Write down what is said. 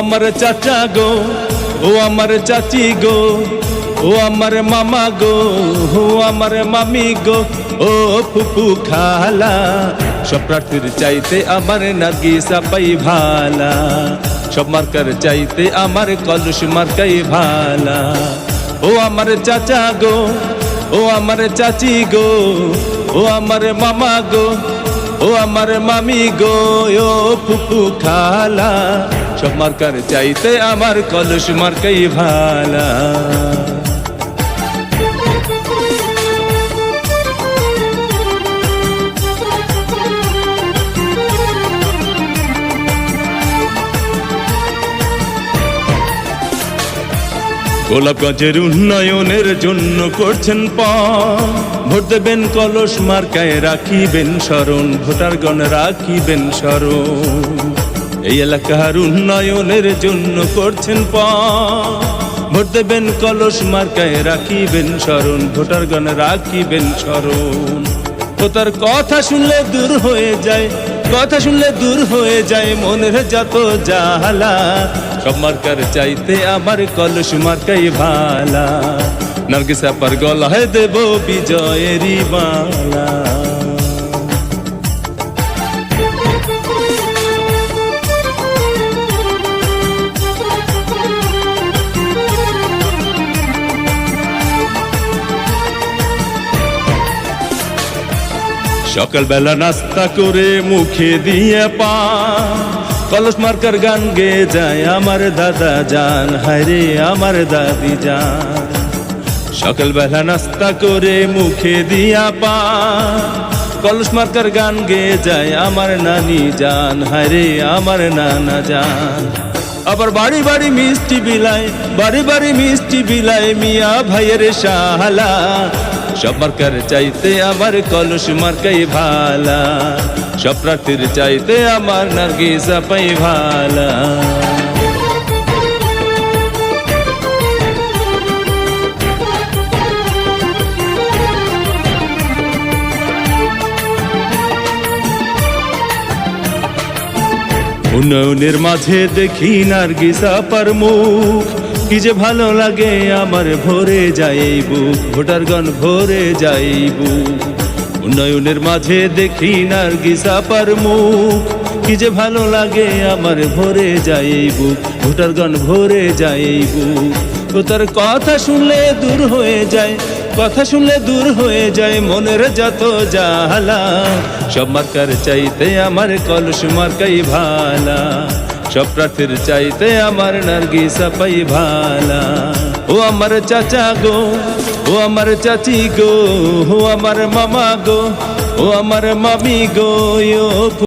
আমার চাচা গো, ও আমার চাচি গো, ও আমার মামা গো, ও আমার মামি গো, ও ফুপু খালা, সব প্রার্থীর চাইতে আমার নার্গিসা পাই ভালা, সব মার্কার চাইতে আমার কলস মার্কাই ভালা। ও আমার চাচা গো, ও আমার চাচি গো, ও আমার মামা গো, ও আমার মামি গো, ও ফুপু খালা সব মার্কার চাইতে আমার কলস মার্কাই ভালা। গোলাপগঞ্জের উন্নয়নের জন্য করছেন পা ভোট দেবেন কলস মার্কায়, রাখিবেন স্মরণ। ভোটারগণ রাখিবেন স্মরণ। এই এলাকার উন্নয়নের জন্য করছেন পা। ভোট দেবেন কলস মার্কায়, রাখিবেন স্মরণ। ভোটারগণ রাখিবেন স্মরণ। তার কথা শুনলে দূর হয়ে যায়, কথা শুনলে দূর হয়ে যায়, মনের যত জালা সব মার্কার চাইতে আমার কলস মার্কাই ভালা। নার্গিস আপার গলায় দেব বিজয়েরই বালা। সকালবেলা নাস্তা করে মুখে দিয়ে পা। কলস মার্কার গান গে যায় আমার দাদা জান। হায়রে আমার দাদি জান। সকালবেলা নাস্তা করে মুখে দিয়া পা। কলস মার্কার গান গে যায় আমার নানি জান। হায়রে আমার নানা জান। আবার বাড়ি বাড়ি মিষ্টি বিলাই বাড়ি বাড়ি মিষ্টি বিলাই মিয়া ভাইয়ের শালা। সব মার্কার চাইতে আমার কলস মার্কাই ভালা। সব প্রার্থীর চাইতে আমার নার্গিসা পাই ভালা। উন্নয়নের মাঝে দেখি নার্গিসা পার মুখ। কি যে ভালো লাগে আমার ভরে যাই এই বুক ভোটারগণ ভরে যাই এই বুক। উন্নয়নের মাঝে দেখি নার্গিসা পার মুখ, কি যে ভালো লাগে আমার ভরে যাই এই বুক ভোটারগণ ভরে যাই এই বুক। ও তার কথা শুনলে দূর হয়ে যায়, কথা শুনলে দূর হয়ে যায়, মনের যত জালা সব মার্কার চাইতে আমার কলস মার্কাই ভালা। সব চাইতে আমার নার্গি পাই ভালা। ও আমার চাচা গো, ও আমার চাচি গো, ও আমার মামা গো, ও আমার মামি গো